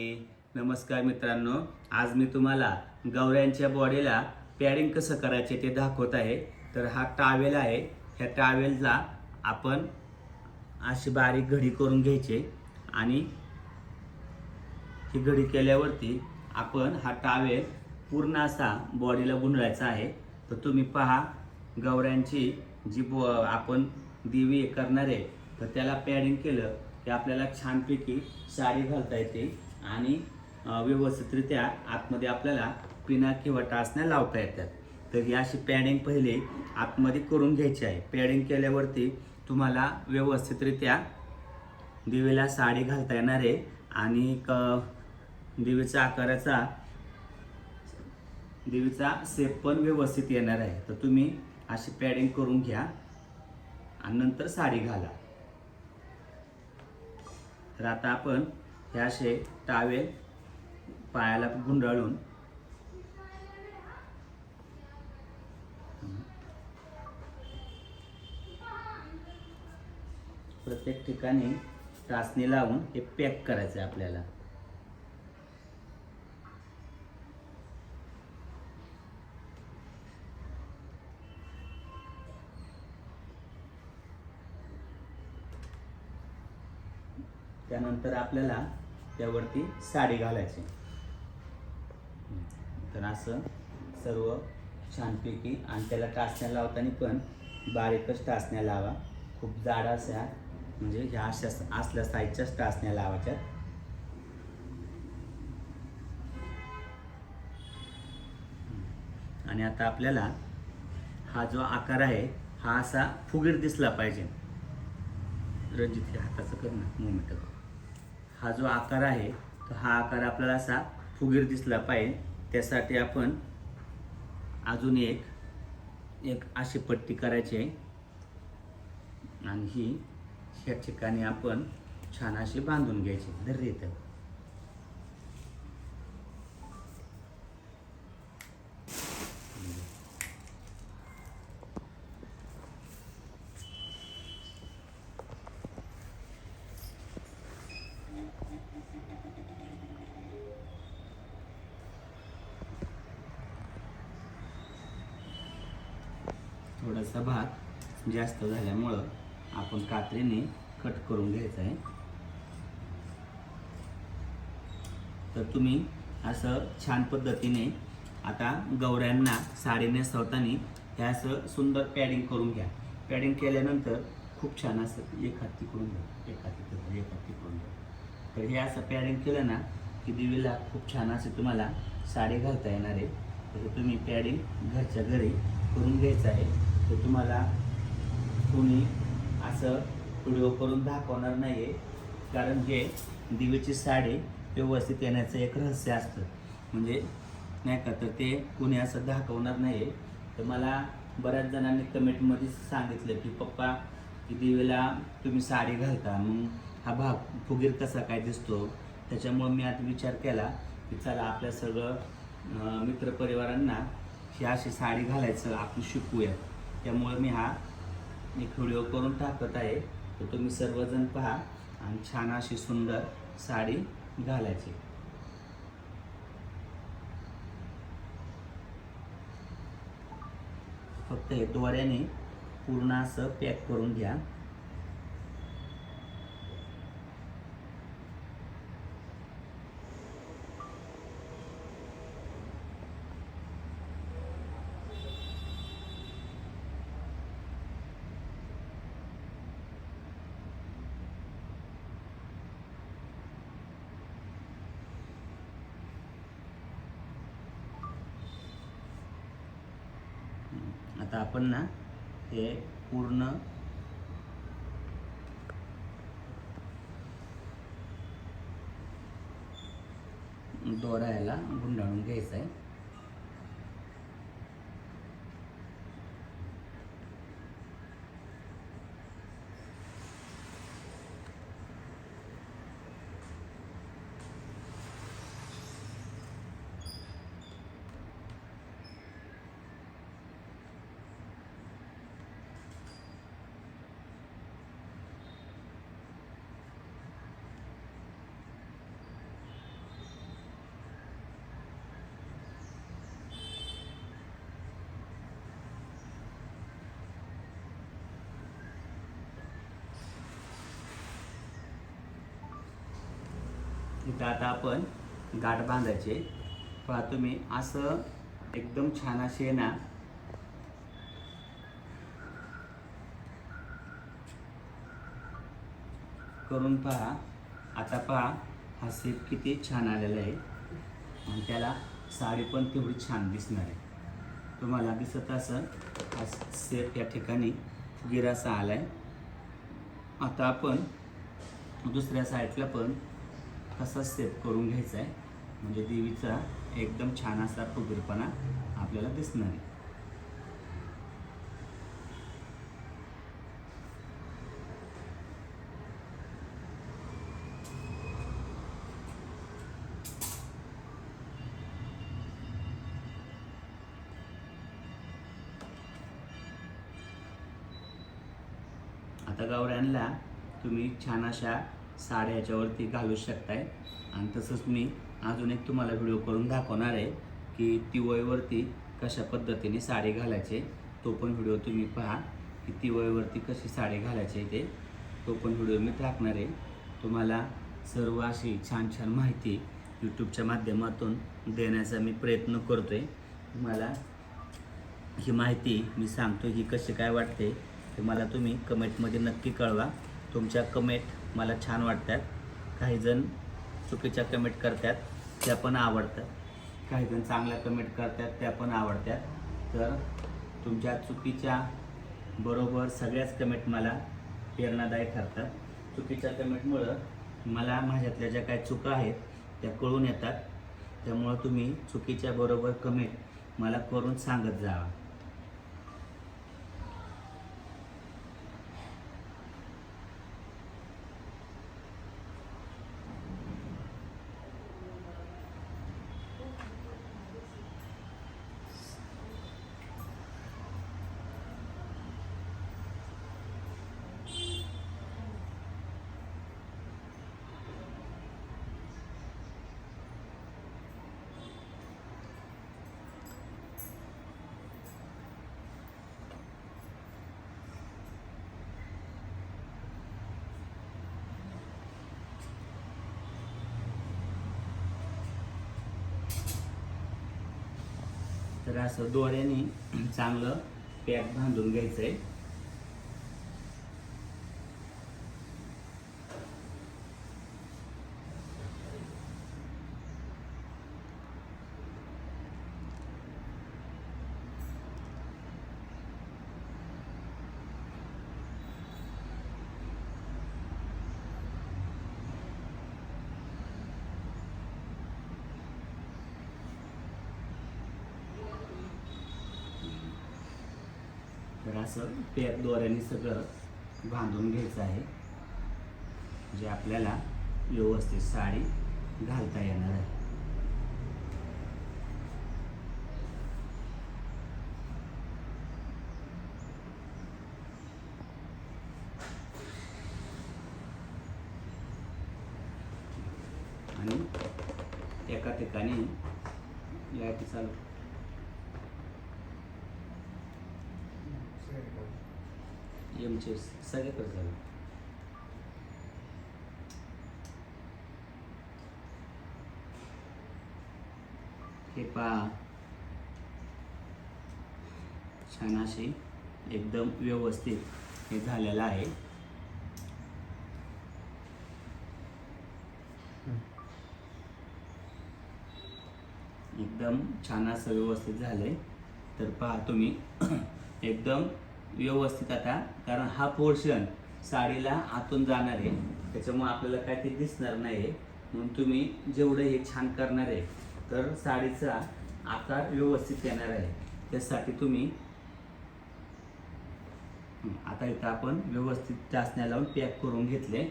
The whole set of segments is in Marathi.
नमस्कार मित्रांनो आज मी तुम्हाला गवऱ्यांच्या बॉडीला पॅडिंग कसं करायचे ते दाखवत आहे. तर हा टावेल आहे. ह्या टावेलला आपण अशी बारीक घडी करून घ्यायचे आणि ही घडी केल्यावरती आपण हा टावेल पूर्ण असा बॉडीला गुंडळायचा आहे. तर तुम्ही पहा गवऱ्यांची जी बो आपण दिवी करणार आहे तर त्याला पॅडिंग केलं की आपल्याला छानपैकी साडी घालता येते. आणि व्यवस्थितरित्या आतमध्ये आपल्याला पिना किंवा टाचण्या लावता येतात. तर ही अशी पॅडिंग पहिले आतमध्ये करून घ्यायची आहे. पॅडिंग केल्यावरती तुम्हाला व्यवस्थितरित्या दिवेला साडी घालता येणार आहे आणि क दिवेचा आकाराचा देवीचा सेप पण व्यवस्थित येणार आहे. तर तुम्ही अशी पॅडिंग करून घ्या आणि नंतर साडी घाला. तर आता आपण हे असे टावेल पायाला गुंडाळून. प्रत्येक ठिकाणी टाचणी लावून हे पॅक करायचं आहे आपल्याला. त्यानंतर आपल्याला त्यावरती साडी घालायची. तर असं सर्व छानपैकी आणि त्याला टाचण्या लावताना पण बारीकच टाचण्या लावा. खूप जाड अशा म्हणजे ह्या अशा असल्या साईजच्याच टाचण्या लावायच्या. आणि आता आपल्याला हा जो आकार आहे हा असा फुगीर दिसला पाहिजे. रंजित हाताचं करणं मुवमेंट हा जो आकार आहे तर हा आकार आपल्याला असा फुगीर दिसला पाहिजे. त्यासाठी आपण अजून एक एक अशी पट्टी करायची आहे. आणि ही ह्या ठिकाणी आपण छान अशी बांधून घ्यायची. धर येतं थोडासा भाग जास्त झाल्यामुळं आपण कात्रीने कट करून घ्यायचं आहे. तर तुम्ही असं छान पद्धतीने आता गवऱ्यांना साडी नेसवताना हे असं सुंदर पॅडिंग करून घ्या. पॅडिंग केल्यानंतर खूप छान असं एक हत्ती करून घ्या एक हात करून एक हात करून घ्या. तर हे असं पॅडिंग केलं ना की दिवीला खूप छान असे तुम्हाला साडी घालता येणार आहे. तर तुम्ही पॅडिंग घरच्या घरी करून घ्यायचं आहे. तर तुम्हाला कोणी असं व्हिडिओ करून दाखवणार नाही आहे कारण हे दिवेची साडी व्यवस्थित येण्याचं एक रहस्य असतं. म्हणजे नाही का तर ते कोणी असं दाखवणार नाही आहे तर मला बऱ्याच जणांनी कमेंटमध्ये सांगितलं की पप्पा की दिवेला तुम्ही साडी घालता. मग हा भाग फुगीर कसा काय दिसतो? त्याच्यामुळं मी आता विचार केला की चला आपल्या सगळं मित्रपरिवारांना ही अशी साडी घालायचं आपण शिकूया. त्यामुळं मी हा एक व्हिडिओ करून टाकत आहे. तर तुम्ही सर्वजण पहा आणि छान अशी सुंदर साडी घालायची. फक्त हे दोऱ्याने पूर्ण असं पॅक करून घ्या. आता आपण ना हे पूर्ण दोरा याला गुंडाळून घ्यायचं आहे. इथं आता आपण गाठ बांधायचे. पहा तुम्ही असं एकदम छान असे ना. करून पहा. आता पहा हा सेप किती छान आलेला आहे. आणि त्याला साडी पण तेवढी छान दिसणार आहे. तुम्हाला दिसत असं हा सेप या ठिकाणी गिरासा आला आहे आता आपण दुसऱ्या साईडला पण कसा सेप करून घ्यायचा आहे म्हणजे देवीचा एकदम छान असा फुगीरपणा आपल्याला दिसणार आहे. आता गावऱ्यांना तुम्ही छान अशा साड्या याच्यावरती घालू शकताय. आणि तसंच मी अजून एक तुम्हाला व्हिडिओ करून दाखवणार आहे की तिवळीवरती कशा पद्धतीने साडी घालायचे तो पण व्हिडिओ तुम्ही पहा. की तिवळीवरती कशी साडी घालायची ते तो पण व्हिडिओ मी टाकणार आहे. तुम्हाला सर्व अशी छान छान माहिती यूट्यूबच्या माध्यमातून देण्याचा मी प्रयत्न करतो आहे तुम्हाला ही माहिती मी सांगतो ही कशी काय वाटते ते मला तुम्ही कमेंटमध्ये नक्की कळवा. तुमच्या कमेंट मला छान वाटतात. काही जण चुकीच्या कमेंट करतात त्या पण आवडतात. काही जण चांगल्या कमेंट करतात त्या पण आवडतात. तर तुमच्या चुकीच्या बरोबर सगळ्याच कमेंट मला प्रेरणादायी ठरतात. चुकीच्या कमेंटमुळं मला माझ्यातल्या ज्या काही चुका आहेत त्या कळून येतात. त्यामुळं तुम्ही चुकीच्या बरोबर कमेंट मला करून सांगत जावा तर असं दोऱ्याने चांगलं पॅक बांधून घ्यायचं आहे तर असं त्या दोऱ्याने सगळं बांधून घ्यायचं आहे. जे आपल्याला व्यवस्थित साडी घालता येणार आहे. आणि एका ठिकाणी लाइट चालू. एमचे सगळीकडे झालं हे पहा छान अशी एकदम व्यवस्थित हे झालेलं आहे. एकदम छान असं व्यवस्थित झालंय. तर पहा तुम्ही एकदम व्यवस्थित आता कारण हा पोर्शन साडीला आतून जाणार आहे. त्याच्यामुळे आपल्याला काय ते दिसणार नाही म्हणून तुम्ही जेवढं हे छान करणार आहे तर साडीचा आकार व्यवस्थित येणार आहे. त्यासाठी तुम्ही आता इथं आपण व्यवस्थित चाचण्या लावून पॅक करून घेतले.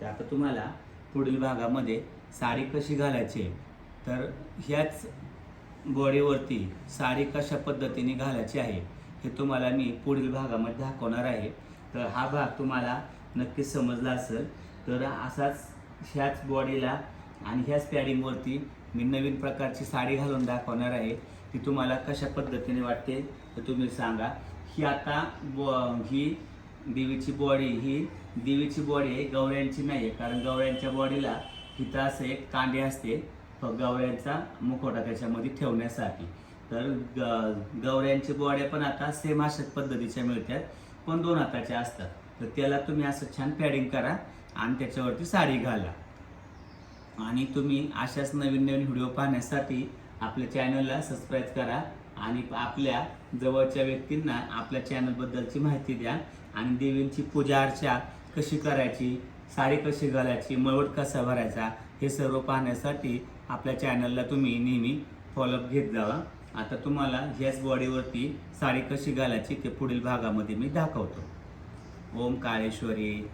तर आता तुम्हाला पुढील भागामध्ये साडी कशी घालायची आहे, तर ह्याच बॉडीवरती साडी कशा पद्धतीने घालायची आहे हे तुम्हाला मी पुढील भागामध्ये दाखवणार आहे. तर हा भाग तुम्हाला नक्कीच समजला असेल. तर असाच ह्याच बॉडीला आणि ह्याच पॅडिंगवरती मी नवीन प्रकारची साडी घालून दाखवणार आहे. ती तुम्हाला कशा पद्धतीने वाटते तर तुम्ही सांगा. ही आता बॉ ही देवीची बॉडी ही देवीची बॉडी आहे गवळ्यांची नाही आहे कारण गवळ्यांच्या बॉडीला इथं असं एक कांडे असते फ- गवऱ्यांचा मुखवटा त्याच्यामध्ये ठेवण्यासाठी. तर ग गवऱ्यांचे बॉड्या पण आता सेम अशाच पद्धतीच्या मिळतात पण दोन हाताच्या असतात. तर त्याला तुम्ही असं छान पॅडिंग करा आणि त्याच्यावरती साडी घाला. आणि तुम्ही अशाच नवीन नवीन व्हिडिओ पाहण्यासाठी आपल्या चॅनलला सबस्क्राईब करा आणि आपल्या जवळच्या व्यक्तींना आपल्या चॅनलबद्दलची माहिती द्या आणि देवींची पूजा अर्चा कशी करायची साडी कशी घालायची मळवट कसा भरायचा हे सर्व पाहण्यासाठी आपल्या चॅनलला तुम्ही नेहमी फॉलोअप घेत जावा. आता तुम्हाला ह्याच बॉडीवरती साडी कशी घालायची ते पुढील भागामध्ये मी दाखवतो. ओम काळेश्वरी.